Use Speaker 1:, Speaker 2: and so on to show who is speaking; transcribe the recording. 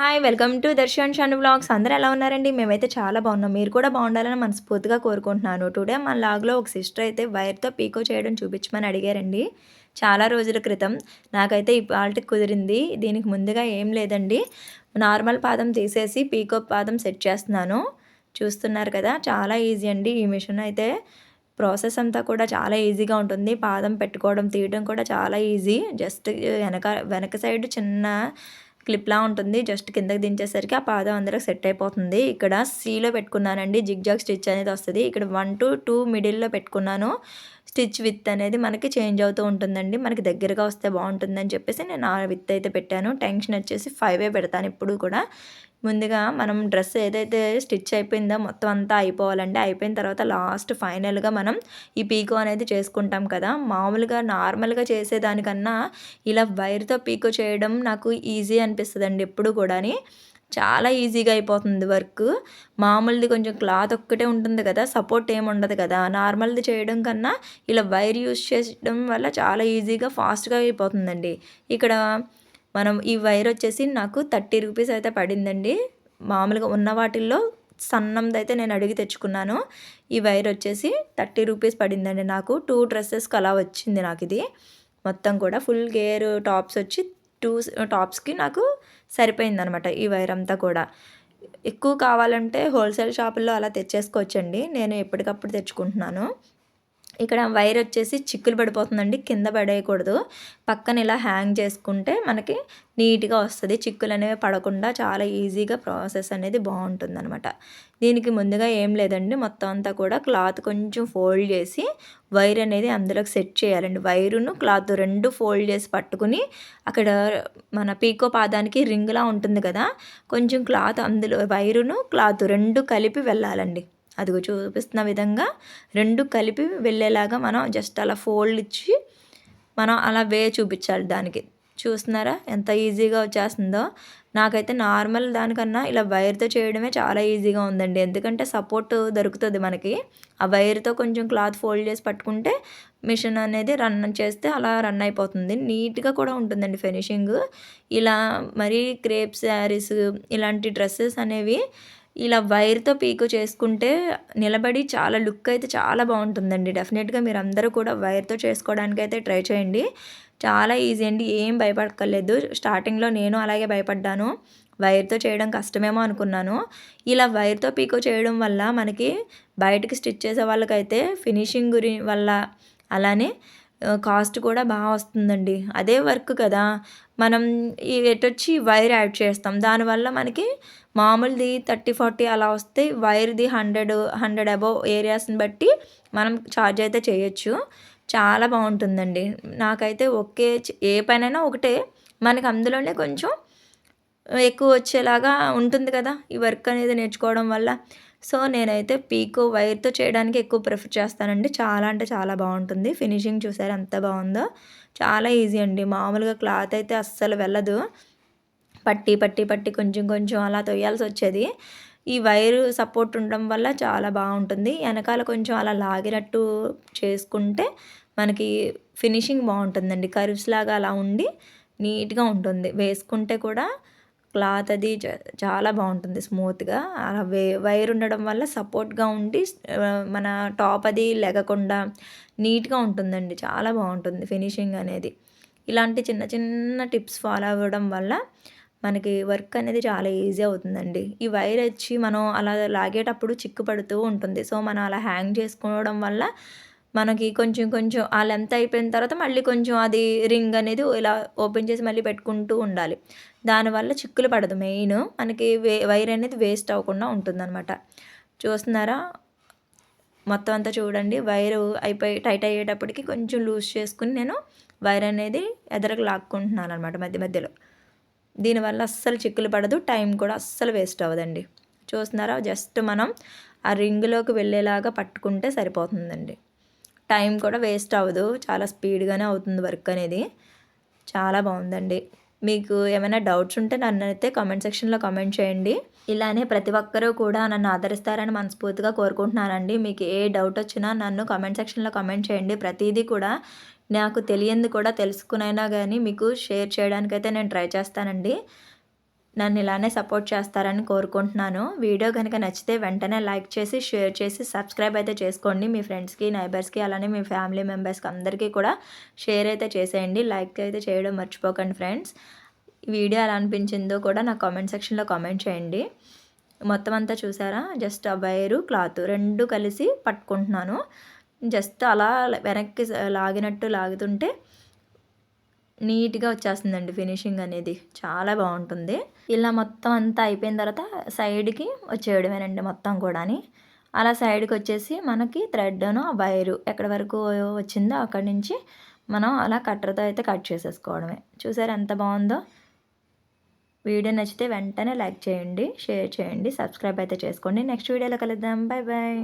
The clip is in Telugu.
Speaker 1: Hi welcome to Darshan Shanu blogs. అందరూ ఎలా ఉన్నారండి? మేమైతే చాలా బాగున్నాం. మీరు కూడా బాగుండాలని మనస్ఫూర్తిగా కోరుకుంటున్నాను. టుడే మన లాగ్లో ఒక సిస్టర్ అయితే వైర్తో పీకో చేయడం చూపించమని అడిగారండి. చాలా రోజుల క్రితం. నాకైతే ఈ పాల్టికి కుదిరింది. దీనికి ముందుగా ఏం లేదండి. నార్మల్ పాదం తీసేసి పీకో పాదం సెట్ చేస్తున్నాను. చూస్తున్నారు కదా చాలా ఈజీ అండి ఈ మిషన్ అయితే. ప్రాసెస్ అంతా కూడా చాలా ఈజీగా ఉంటుంది. పాదం పెట్టుకోవడం తీయడం కూడా చాలా ఈజీ. జస్ట్ వెనక వెనక సైడ్ చిన్న క్లిప్లా ఉంటుంది. జస్ట్ కిందకి దించేసరికి ఆ పాదం అందరూ సెట్ అయిపోతుంది. ఇక్కడ సీలో పెట్టుకున్నానండి. జిగ్ జాగ్ స్టిచ్ అనేది వస్తుంది. ఇక్కడ వన్ టు టూ మిడిల్లో పెట్టుకున్నాను. స్టిచ్ విత్ అనేది మనకి చేంజ్ అవుతూ ఉంటుందండి. మనకి దగ్గరగా వస్తే బాగుంటుందని చెప్పేసి నేను ఆ విత్ అయితే పెట్టాను. టెన్షన్ వచ్చేసి ఫైవే పెడతాను ఇప్పుడు కూడా. ముందుగా మనం డ్రెస్ ఏదైతే స్టిచ్ అయిపోయిందో మొత్తం అంతా అయిపోవాలండి. అయిపోయిన తర్వాత లాస్ట్ ఫైనల్గా మనం ఈ పీకో అనేది చేసుకుంటాం కదా. మామూలుగా నార్మల్గా చేసేదానికన్నా ఇలా వైర్తో పీకో చేయడం నాకు ఈజీ అనిపిస్తుంది అండి ఎప్పుడు కూడాని. చాలా ఈజీగా అయిపోతుంది వర్క్. మామూలుది కొంచెం క్లాత్ ఒక్కటే ఉంటుంది కదా సపోర్ట్ ఏమి ఉండదు కదా. నార్మల్ది చేయడం కన్నా ఇలా వైర్ యూస్ చేయడం వల్ల చాలా ఈజీగా ఫాస్ట్గా అయిపోతుందండి. ఇక్కడ మనం ఈ వైర్ వచ్చేసి నాకు థర్టీ రూపీస్ అయితే పడిందండి. మామూలుగా ఉన్న వాటిల్లో సన్నంది అయితే నేను అడిగి తెచ్చుకున్నాను. ఈ వైర్ వచ్చేసి థర్టీ రూపీస్ పడిందండి నాకు. టూ డ్రెస్సెస్కి అలా వచ్చింది నాకు ఇది. మొత్తం కూడా ఫుల్ గేర్ టాప్స్ వచ్చి టూ టాప్స్కి నాకు సరిపోయింది అనమాట ఈ వైర్ అంతా కూడా. ఎక్కువ కావాలంటే హోల్సేల్ షాపుల్లో అలా తెచ్చేసుకోవచ్చండి. నేను ఎప్పటికప్పుడు తెచ్చుకుంటున్నాను. ఇక్కడ వైర్ వచ్చేసి చిక్కులు పడిపోతుందండి కింద పడేయకూడదు. పక్కన ఇలా హ్యాంగ్ చేసుకుంటే మనకి నీట్గా వస్తుంది. చిక్కులు అనేవి పడకుండా చాలా ఈజీగా ప్రాసెస్ అనేది బాగుంటుందనమాట దీనికి ముందుగా ఏం లేదండి మొత్తం అంతా కూడా క్లాత్ కొంచెం ఫోల్డ్ చేసి వైర్ అనేది అందులోకి సెట్ చేయాలండి. వైరును క్లాత్ రెండు ఫోల్డ్ చేసి పట్టుకుని అక్కడ మన పీకో పాదానికి రింగ్లా ఉంటుంది కదా కొంచెం క్లాత్ అందులో వైరును క్లాత్ రెండు కలిపి వెళ్ళాలండి. అదిగో చూపిస్తున్న విధంగా రెండు కలిపి వెళ్ళేలాగా మనం జస్ట్ అలా ఫోల్డ్ ఇచ్చి మనం అలా వే చూపించాలి దానికి. చూస్తున్నారా? ఎంత ఈజీగా వచ్చేస్తుందో. నాకైతే నార్మల్ దానికన్నా ఇలా వైర్తో చేయడమే చాలా ఈజీగా ఉందండి. ఎందుకంటే సపోర్ట్ దొరుకుతుంది మనకి. ఆ వైర్తో కొంచెం క్లాత్ ఫోల్డ్ చేసి పట్టుకుంటే మిషన్ అనేది రన్ చేస్తే అలా రన్ అయిపోతుంది. నీట్గా కూడా ఉంటుందండి ఫినిషింగ్ ఇలా మరీ క్రేప్ శారీస్ ఇలాంటి డ్రెస్సెస్ అనేవి ఇలా వైర్తో పీకు చేసుకుంటే నిలబడి చాలా లుక్ అయితే చాలా బాగుంటుందండి. డెఫినెట్గా మీరు అందరూ కూడా వైర్తో చేసుకోవడానికి అయితే ట్రై చేయండి. చాలా ఈజీ అండి. ఏం భయపడక్కర్లేదు. స్టార్టింగ్లో నేను అలాగే భయపడ్డాను. వైర్తో చేయడం కష్టమేమో అనుకున్నాను. ఇలా వైర్తో పీకో చేయడం వల్ల మనకి బయటకి స్టిచ్ చేసే వాళ్ళకైతే ఫినిషింగ్ గురి వల్ల అలానే కాస్ట్ కూడా బాగా వస్తుందండి. అదే వర్క్ కదా. మనం ఎటొచ్చి వైర్ యాడ్ చేస్తాం. దానివల్ల మనకి మామూలుది థర్టీ ఫార్టీ అలా వస్తే వైర్ది హండ్రెడ్ హండ్రెడ్ అబవ్ ఏరియాస్ని బట్టి మనం ఛార్జ్ అయితే చేయొచ్చు. చాలా బాగుంటుందండి. నాకైతే ఒకే ఏ పనైనా ఒకటే. మనకి అందులోనే కొంచెం ఎక్కువ వచ్చేలాగా ఉంటుంది కదా ఈ వర్క్ అనేది నేర్చుకోవడం వల్ల. సో నేనైతే పీకో వైర్తో చేయడానికి ఎక్కువ ప్రిఫర్ చేస్తానండి. చాలా అంటే చాలా బాగుంటుంది. ఫినిషింగ్ చూసారు ఎంత బాగుందో. చాలా ఈజీ అండి. మామూలుగా క్లాత్ అయితే అస్సలు వెళ్ళదు. పట్టి పట్టి పట్టి కొంచెం కొంచెం అలా తొయ్యాల్సి వచ్చేది. ఈ వైరు సపోర్ట్ ఉండడం వల్ల చాలా బాగుంటుంది. వెనకాల కొంచెం అలా లాగినట్టు చేసుకుంటే మనకి ఫినిషింగ్ బాగుంటుందండి. కర్వ్స్ లాగా అలా ఉండి నీట్గా ఉంటుంది. వేసుకుంటే కూడా క్లాత్ అది చాలా బాగుంటుంది స్మూత్గా. అలా వే వైర్ ఉండడం వల్ల సపోర్ట్గా ఉండి మన టాప్ అది లెగకుండా నీట్గా ఉంటుందండి. చాలా బాగుంటుంది ఫినిషింగ్ అనేది. ఇలాంటి చిన్న చిన్న టిప్స్ ఫాలో అవ్వడం వల్ల మనకి వర్క్ అనేది చాలా ఈజీ అవుతుందండి. ఈ వైర్ వచ్చి మనం అలా లాగేటప్పుడు చిక్కు పడుతూ ఉంటుంది. సో మనం అలా హ్యాంగ్ చేసుకోవడం వల్ల మనకి కొంచెం కొంచెం ఆ లెంత్ అయిపోయిన తర్వాత మళ్ళీ కొంచెం అది రింగ్ అనేది ఇలా ఓపెన్ చేసి మళ్ళీ పెట్టుకుంటూ ఉండాలి. దానివల్ల చిక్కులు పడదు మెయిన్ మనకి వే వైర్ అనేది వేస్ట్ అవ్వకుండా ఉంటుందన్నమాట. చూస్తున్నారా? మొత్తం అంతా చూడండి. వైర్ అయిపోయి టైట్ అయ్యేటప్పటికి కొంచెం లూజ్ చేసుకుని నేను వైర్ అనేది ఎదరకు లాక్కుంటున్నాను అనమాట మధ్య మధ్యలో. దీనివల్ల అస్సలు చిక్కులు పడదు టైం కూడా అస్సలు వేస్ట్ అవ్వదండి. చూస్తున్నారా? జస్ట్ మనం ఆ రింగ్లోకి వెళ్ళేలాగా పట్టుకుంటే సరిపోతుందండి. టైం కూడా వేస్ట్ అవ్వదు. చాలా స్పీడ్గానే అవుతుంది వర్క్ అనేది. చాలా బాగుందండి. మీకు ఏమైనా డౌట్స్ ఉంటే నన్ను అయితే కామెంట్ సెక్షన్లో కామెంట్ చేయండి. ఇలానే ప్రతి ఒక్కరూ కూడా నన్ను ఆదరిస్తారని మనస్ఫూర్తిగా కోరుకుంటున్నానండి. మీకు ఏ డౌట్ వచ్చినా నన్ను కామెంట్ సెక్షన్లో కామెంట్ చేయండి. ప్రతిదీ కూడా నాకు తెలియంది కూడా తెలుసుకునైనా కానీ మీకు షేర్ చేయడానికైతే నేను ట్రై చేస్తానండి. నన్ను ఇలానే సపోర్ట్ చేస్తారని కోరుకుంటున్నాను. వీడియో కనుక నచ్చితే వెంటనే లైక్ చేసి షేర్ చేసి సబ్స్క్రైబ్ అయితే చేసుకోండి. మీ ఫ్రెండ్స్కి నైబర్స్కి అలానే మీ ఫ్యామిలీ మెంబర్స్కి అందరికీ కూడా షేర్ అయితే చేసేయండి. లైక్ అయితే చేయడం మర్చిపోకండి ఫ్రెండ్స్. వీడియో ఎలా అనిపించిందో కూడా నా కామెంట్ సెక్షన్లో కామెంట్ చేయండి. మొత్తం అంతా చూసారా? జస్ట్ ఆ వైరు క్లాత్ రెండు కలిసి పట్టుకుంటున్నాను. జస్ట్ అలా వెనక్కి లాగినట్టు లాగుతుంటే నీట్గా వచ్చేస్తుందండి ఫినిషింగ్ అనేది. చాలా బాగుంటుంది. ఇలా మొత్తం అంతా అయిపోయిన తర్వాత సైడ్కి వచ్చేయడమేనండి మొత్తం కూడాని. అలా సైడ్కి వచ్చేసి మనకి థ్రెడ్ను వైరు ఎక్కడి వరకు వచ్చిందో అక్కడి నుంచి మనం అలా కట్టర్తో అయితే కట్ చేసేసుకోవడమే. చూసారు ఎంత బాగుందో? వీడియో నచ్చితే వెంటనే లైక్ చేయండి షేర్ చేయండి సబ్స్క్రైబ్ అయితే చేసుకోండి. నెక్స్ట్ వీడియోలో కలుద్దాం. Bye bye